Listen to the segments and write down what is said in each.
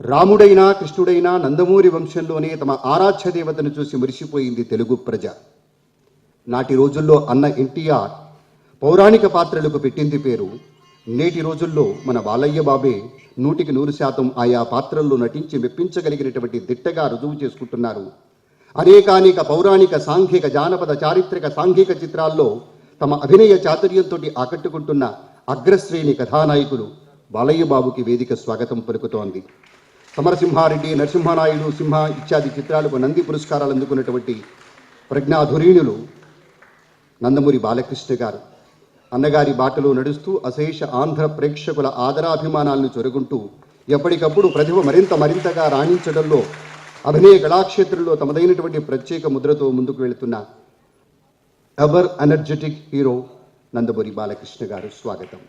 రాముడైనా కృష్ణుడైనా నందమూరి వంశంలోనే తమ ఆరాధ్య దేవతను చూసి మురిసిపోయింది తెలుగు ప్రజ. నాటి రోజుల్లో అన్న ఎన్టీఆర్ పౌరాణిక పాత్రలకు పెట్టింది పేరు. నేటి రోజుల్లో మన బాలయ్య బాబే నూటికి నూరు శాతం ఆయా పాత్రల్లో నటించి మెప్పించగలిగినటువంటి దిట్టగా రుజువు చేసుకుంటున్నారు. అనేకానేక పౌరాణిక సాంఘిక జానపద చారిత్రక సాంఘిక చిత్రాల్లో తమ అభినయ చాతుర్యంతో ఆకట్టుకుంటున్న అగ్రశ్రేణి కథానాయకులు బాలయ్య బాబుకి వేదిక స్వాగతం పలుకుతోంది. సమరసింహారెడ్డి నరసింహనాయుడు సింహ ఇత్యాది చిత్రాలకు నంది పురస్కారాలు అందుకున్నటువంటి ప్రజ్ఞాధురీణులు నందమూరి బాలకృష్ణ గారు. అన్నగారి బాటలో నడుస్తూ అశేష ఆంధ్ర ప్రేక్షకుల ఆదరాభిమానాలను చొరుగుంటూ ఎప్పటికప్పుడు ప్రతిభ మరింత మరింతగా రాణించడంలో అభినయ కళాక్షేత్రంలో తమదైనటువంటి ప్రత్యేక ముద్రతో ముందుకు వెళుతున్న ever energetic hero Nandamuri Balakrishna garu. స్వాగతం.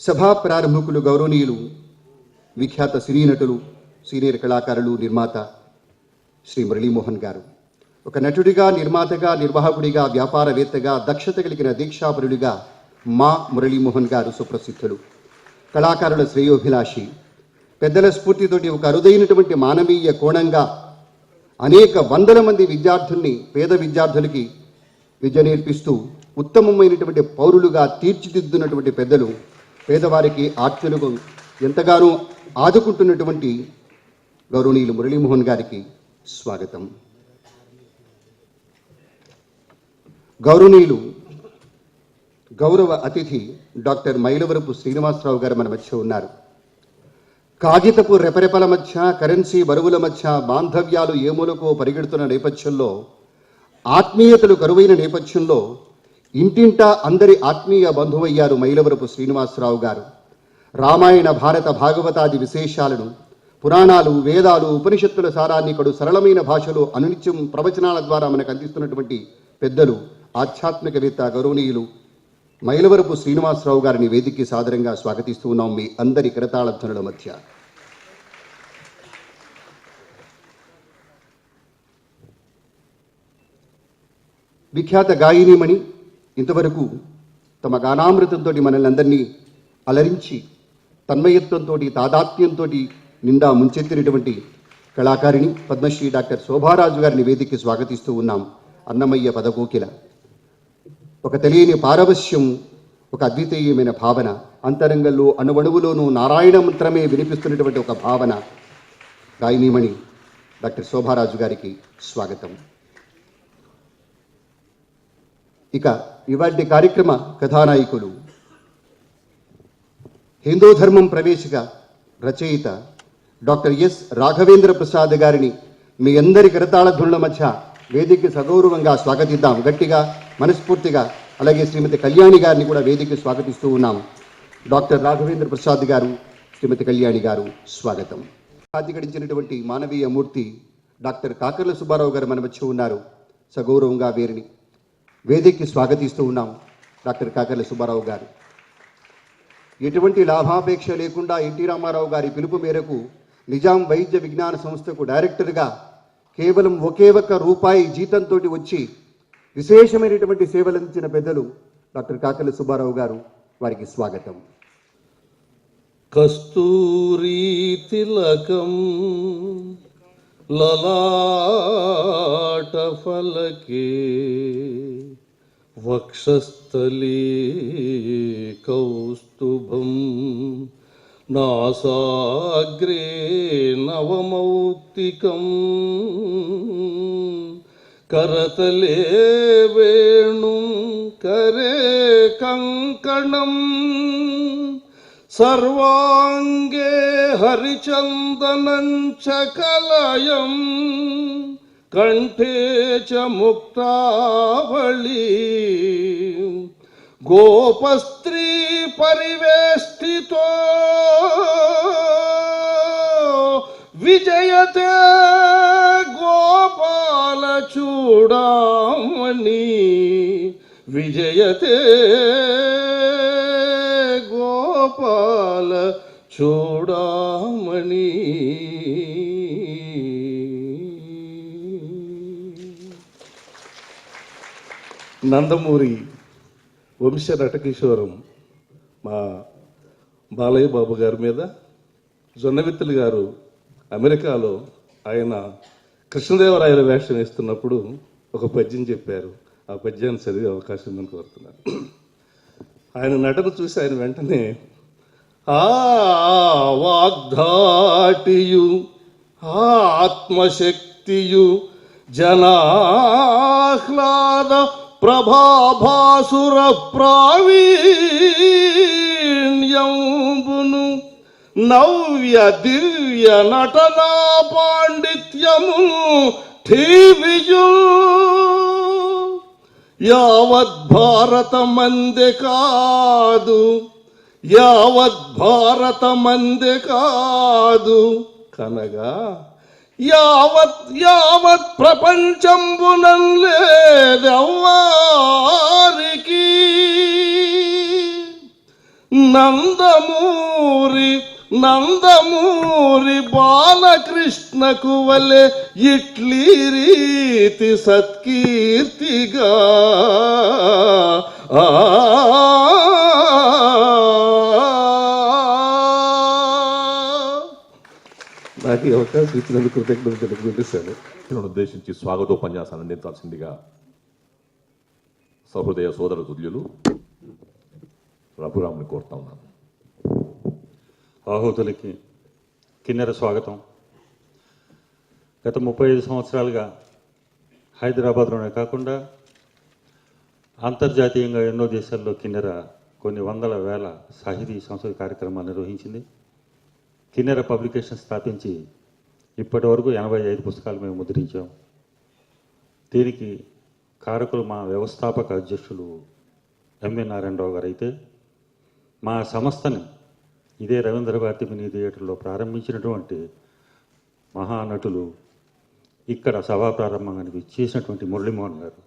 సభా ప్రారంభకులు గౌరవనీయులు విఖ్యాత సినీ నటులు సీనియర్ కళాకారులు నిర్మాత శ్రీ మురళీమోహన్ గారు. ఒక నటుడిగా నిర్మాతగా నిర్వాహకుడిగా వ్యాపారవేత్తగా దక్షత కలిగిన దీక్షాపరుడిగా మా మురళీమోహన్ గారు సుప్రసిద్ధులు. కళాకారుల శ్రేయోభిలాషి పెద్దల స్ఫూర్తితోటి ఒక అరుదైనటువంటి మానవీయ కోణంగా అనేక వందల మంది విద్యార్థుల్ని పేద విద్యార్థులకి విద్య నేర్పిస్తూ ఉత్తమమైనటువంటి పౌరులుగా తీర్చిదిద్దున్నటువంటి పెద్దలు పేదవారికి ఆత్మలకు ఎంతగానో ఆదుకుంటున్నటువంటి గౌరవనీయులు మురళీమోహన్ గారికి స్వాగతం. గౌరవనీయులు గౌరవ అతిథి డాక్టర్ మైలవరపు శ్రీనివాసరావు గారు మన మధ్య ఉన్నారు. కాగితపు రెపరెపల మధ్య కరెన్సీ బరువుల మధ్య బాంధవ్యాలు ఏమూలకో పరిగెడుతున్న నేపథ్యంలో ఆత్మీయతలు కరువైన నేపథ్యంలో ఇంటింటా అందరి ఆత్మీయ బంధువయ్యారు మైలవరపు శ్రీనివాసరావు గారు. రామాయణ భారత భాగవతాది విశేషాలను పురాణాలు వేదాలు ఉపనిషత్తుల సారాన్ని కడు సరళమైన భాషలో అనునిత్యం ప్రవచనాల ద్వారా మనకు అందిస్తున్నటువంటి పెద్దలు ఆధ్యాత్మికవేత్త గౌరవనీయులు మైలవరపు శ్రీనివాసరావు గారిని వేదికకి సాదరంగా స్వాగతిస్తూ ఉన్నాం మీ అందరి కరతాళధ్వనుల మధ్య. విఖ్యాత గాయనీమణి ఇంతవరకు తమ గానామృతంతో మనల్ని అందరినీ అలరించి తన్మయత్వంతో తాదాత్మ్యంతో నిండా ముంచెత్తినటువంటి కళాకారిణి పద్మశ్రీ డాక్టర్ శోభారాజు గారిని వేదికకి స్వాగతిస్తూ ఉన్నాం అన్నమయ్య పదకోకిల ఒక తెలియని పారవశ్యం ఒక అద్వితీయమైన భావన అంతరంగంలో అణువణువులోనూ నారాయణ మంత్రమే వినిపిస్తున్నటువంటి ఒక భావన. గాయనీమణి డాక్టర్ శోభారాజు గారికి స్వాగతం. ఇక ఇవాటి కార్యక్రమ కథానాయకులు. హిందూ ధర్మం ప్రవేశిక రచయిత డాక్టర్ ఎస్ రాఘవేంద్ర ప్రసాద్ గారిని మీ అందరి కరతాళ మధ్య వేదికకి సగౌరవంగా స్వాగతిద్దాం. గట్టిగా మనస్ఫూర్తిగా అలాగే శ్రీమతి కళ్యాణి గారిని కూడా వేదికకి స్వాగతిస్తూ ఉన్నాం. డాక్టర్ రాఘవేంద్ర ప్రసాద్ గారు శ్రీమతి కళ్యాణి గారు స్వాగతం. సాధిగడించినటువంటి మానవీయ మూర్తి డాక్టర్ కాకర్ల సుబ్బారావు గారు మన మధ్య ఉన్నారు. సగౌరవంగా వీరిని. వేదికకి స్వాగతిస్తూ ఉన్నాం డాక్టర్ కాకర్ల సుబ్బారావు గారు. ఎటువంటి లాభాపేక్ష లేకుండా ఎన్టీ రామారావు గారి పిలుపు మేరకు నిజాం వైద్య విజ్ఞాన సంస్థకు డైరెక్టర్గా కేవలం ఒకే ఒక్క రూపాయి జీతంతో వచ్చి విశేషమైనటువంటి సేవలందించిన పెద్దలు డాక్టర్ కాకర్ల సుబ్బారావు గారు. వారికి స్వాగతం. కస్తూరీ తిలకం లలాట ఫలకే వక్షస్థలే కౌస్తుభం. నాసాగ్రే నవమౌక్తికం. కరతలే వేణుం కరే కంకణం. సర్వాంగే హరిచందనం చ కలయం. కంఠే చ ముక్తావళి. గోపస్త్రీ పరివేష్టితో విజయతే గోపాల చూడామణి. విజయతే గోపాల చూడామణి. నందమూరి వంశ నటకిశోరం మా బాలయ్య బాబు గారి మీద జొన్నవిత్తులు గారు అమెరికాలో ఆయన కృష్ణదేవరాయల వేషం వేస్తున్నప్పుడు ఒక పద్యం చెప్పారు. ఆ పద్యాన్ని చదివే అవకాశం ఉందని కోరుతున్నాను. ఆయన నటన చూసి ఆయన వెంటనే ఆ వాగ్ధాటియు ఆ ఆత్మశక్తియు జనాహ్లాద ప్రభాభాసుర ప్రావీణ్యంబును నవ్య దివ్య నటనా పాండిత్యము ఠీవిజు యావత్ భారత కాదు యావత్ భారత కాదు. కనగా యావత్ యావత్ ప్రపంచంబునం లేదవ్వారికి. నందమూరి నందమూరి బాలకృష్ణకు వలె ఇట్లీ రీతి సత్కీర్తిగా. నాకు ఈ అవకాశం ఇచ్చినందుకు కృతజ్ఞతలు తెలుపుకుంటేశాను వ్యక్తులను ఉద్దేశించి స్వాగతోపన్యాసాన్ని అందించాల్సిందిగా సహృదయ సోదర తుల్యులు రఘురాముని కోరుతా ఉన్నాను. ఆహుతులకి కిన్నెర స్వాగతం. గత ముప్పై ఐదు సంవత్సరాలుగా హైదరాబాద్లోనే కాకుండా అంతర్జాతీయంగా ఎన్నో దేశాల్లో కిన్నెర కొన్ని వందల వేల సాహితీ సంస్కృతి కార్యక్రమాలు నిర్వహించింది. కిన్నెర పబ్లికేషన్ స్థాపించి ఇప్పటి వరకు ఎనభై ఐదు పుస్తకాలు మేము ముద్రించాం. దీనికి కారకులు మా వ్యవస్థాపక అధ్యక్షులు ఎంవి నారాయణరావు గారు అయితే మా సంస్థని ఇదే రవీంద్ర భారతి మినీ థియేటర్లో ప్రారంభించినటువంటి మహానటులు ఇక్కడ సభా ప్రారంభానికి చేసినటువంటి మురళీమోహన్ గారు.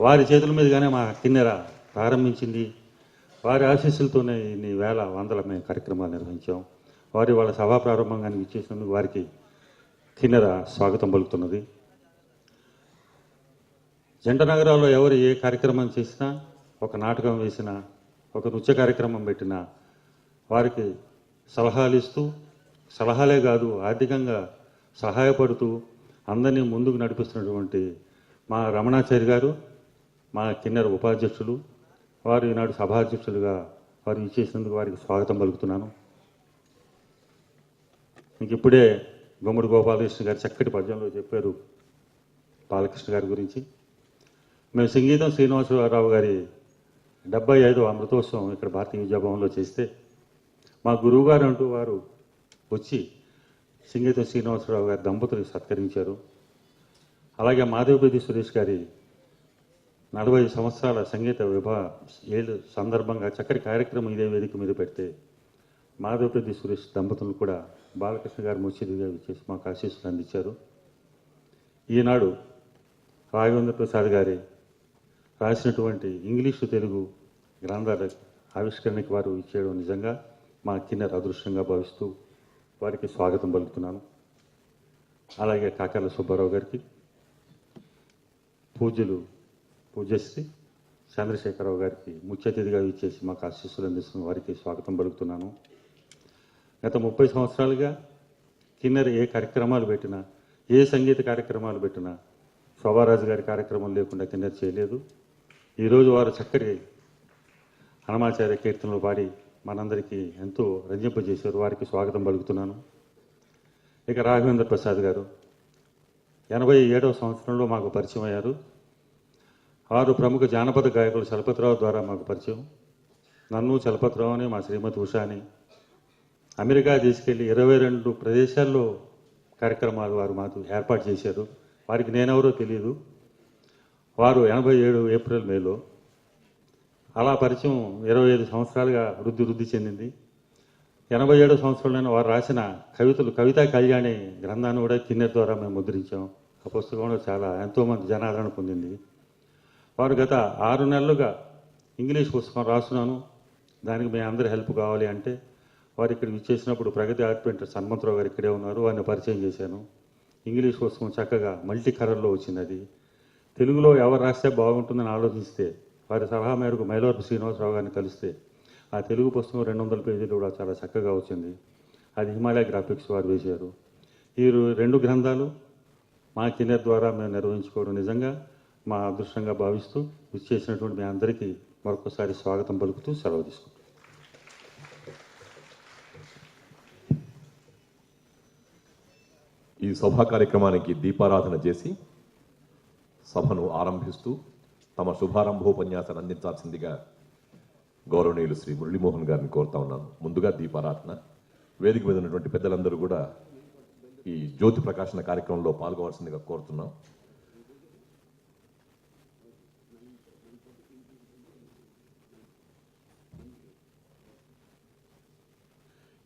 వారి చేతుల మీదుగానే మా కిన్నెర ప్రారంభించింది. వారి ఆశీస్సులతోనే ఇన్ని వేల వందల మేము కార్యక్రమాలు నిర్వహించాం. వారి వాళ్ళ సభా ప్రారంభంగానికి ఇచ్చేసినందుకు వారికి కిన్నెర స్వాగతం పలుకుతున్నది. జంట నగరాల్లో ఎవరు ఏ కార్యక్రమం చేసినా ఒక నాటకం వేసినా ఒక నృత్య కార్యక్రమం పెట్టినా వారికి సలహాలు ఇస్తూ సలహాలే కాదు ఆర్థికంగా సహాయపడుతూ అందరినీ ముందుకు నడిపిస్తున్నటువంటి మా రమణాచారి గారు మా కిన్నెర ఉపాధ్యక్షులు వారు ఈనాడు సభాధ్యక్షులుగా వారు ఇచ్చేసినందుకు వారికి స్వాగతం పలుకుతున్నాను. మీకు ఇప్పుడే గుమ్మడి గోపాలకృష్ణ గారు చక్కటి పద్యంలో చెప్పారు బాలకృష్ణ గారి గురించి. మేము సంగీతం శ్రీనివాసరావు గారి డెబ్బై ఐదో అమృతోత్సవం ఇక్కడ భారతీయ విద్యాభవన్లో చేస్తే మా గురువుగారు అంటూ వారు వచ్చి సంగీతం శ్రీనివాసరావు గారి దంపతులు సత్కరించారు. అలాగే మాధవపతి సురేష్ గారి నలభై సంవత్సరాల సంగీత విభా ఏళ్ళు సందర్భంగా చక్కటి కార్యక్రమం ఇదే వేదిక మీద పెడితే మాధవపతి సురేష్ దంపతులు కూడా బాలకృష్ణ గారు ముచ్చిదిగా ఇచ్చేసి మాకు ఆశీస్సులు అందించారు. ఈనాడు రాఘవేంద్ర ప్రసాద్ గారి రాసినటువంటి ఇంగ్లీషు తెలుగు గ్రంథాల ఆవిష్కరణకి వారు ఇచ్చేయడం నిజంగా మా కిన్నెర అదృష్టంగా భావిస్తూ వారికి స్వాగతం పలుకుతున్నాను. అలాగే కాకర్ల సుబ్బారావు గారికి పూజలు పూజశ్రీ చంద్రశేఖరరావు గారికి ముఖ్య అతిథిగా ఇచ్చేసి మాకు ఆశీస్సులు అందిస్తున్న వారికి స్వాగతం పలుకుతున్నాను. గత ముప్పై సంవత్సరాలుగా కిన్నెర ఏ కార్యక్రమాలు పెట్టినా ఏ సంగీత కార్యక్రమాలు పెట్టినా శోభారాజు గారి కార్యక్రమం లేకుండా కిన్నెర చేయలేదు. ఈరోజు వారు చక్కటి హనుమాచార్య కీర్తనలు పాడి మనందరికీ ఎంతో రంజింపజేశారు. వారికి స్వాగతం పలుకుతున్నాను. ఇక రాఘవేంద్ర ప్రసాద్ గారు ఎనభై ఏడవ సంవత్సరంలో మాకు పరిచయం అయ్యారు. వారు ప్రముఖ జానపద గాయకులు చలపతిరావు ద్వారా మాకు పరిచయం. నన్ను చలపతిరావు అని మా శ్రీమతి ఉషాని అమెరికా తీసుకెళ్ళి ఇరవై రెండు ప్రదేశాల్లో కార్యక్రమాలు వారు మాకు ఏర్పాటు చేశారు. వారికి నేనెవరో తెలియదు వారు ఎనభై ఏడు ఏప్రిల్ మేలో అలా పరిచయం ఇరవై ఐదు సంవత్సరాలుగా వృద్ధి వృద్ధి చెందింది. ఎనభై ఏడో సంవత్సరంలోనే వారు రాసిన కవితలు కవితా కళ్యాణి గ్రంథాన్ని కూడా కిన్నెర్ ద్వారా మేము ముద్రించాం. ఆ పుస్తకంలో చాలా ఎంతోమంది జనాదరణ పొందింది. వారు గత ఆరు నెలలుగా ఇంగ్లీష్ పుస్తకం రాస్తున్నాను. దానికి మీ అందరి హెల్ప్ కావాలి అంటే వారు ఇక్కడ విచ్చేసినప్పుడు ప్రగతి ఆర్ట్ పెయింటర్ హనుమంతరావు గారు ఇక్కడే ఉన్నారు వారిని పరిచయం చేశాను. ఇంగ్లీష్ కోసం చక్కగా మల్టీ కలర్లో వచ్చింది అది. తెలుగులో ఎవరు రాస్తే బాగుంటుందని ఆలోచిస్తే వారి సలహా మేరకు మైలవరపు శ్రీనివాసరావు గారిని కలిస్తే ఆ తెలుగు పుస్తకం రెండు వందల పేజీలు కూడా చాలా చక్కగా వచ్చింది. అది హిమాలయ గ్రాఫిక్స్ వారు వేశారు. ఈ రెండు గ్రంథాలు మా కిన్నెర్ ద్వారా మేము నిర్వహించుకోవడం నిజంగా మా అదృష్టంగా భావిస్తూ చేసినటువంటి మీ అందరికీ మరొకసారి స్వాగతం పలుకుతూ సెలవు తీసుకుంటాం ఈ సభా కార్యక్రమానికి దీపారాధన చేసి సభను ఆరంభిస్తూ తమ శుభారంభోపన్యాసాన్ని అందించాల్సిందిగా గౌరవనీయులు శ్రీ మురళీమోహన్ గారిని కోరుతా ఉన్నాను. ముందుగా దీపారాధన. వేదిక మీద ఉన్నటువంటి పెద్దలందరూ కూడా ఈ జ్యోతి ప్రకాశన కార్యక్రమంలో పాల్గొవలసిందిగా కోరుతున్నాం.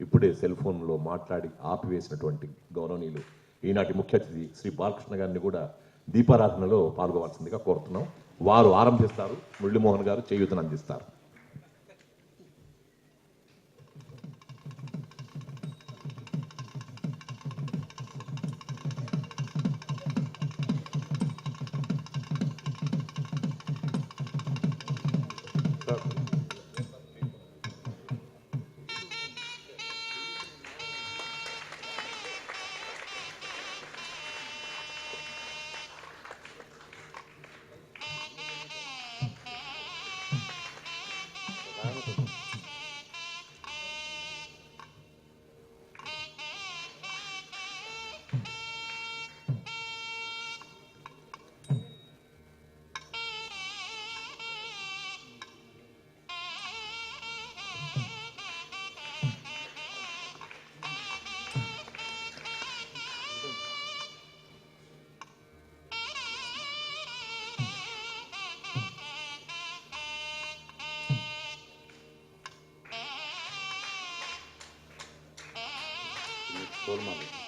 ఇప్పుడే సెల్ ఫోన్లో మాట్లాడి ఆపివేసినటువంటి గౌరవనీయులు ఈనాటి ముఖ్య అతిథి శ్రీ బాలకృష్ణ గారిని కూడా దీపారాధనలో పాల్గొవాల్సిందిగా కోరుతున్నాం. వారు ఆరంభిస్తారు మురళీమోహన్ గారు చేయూతను అందిస్తారు. Sorma.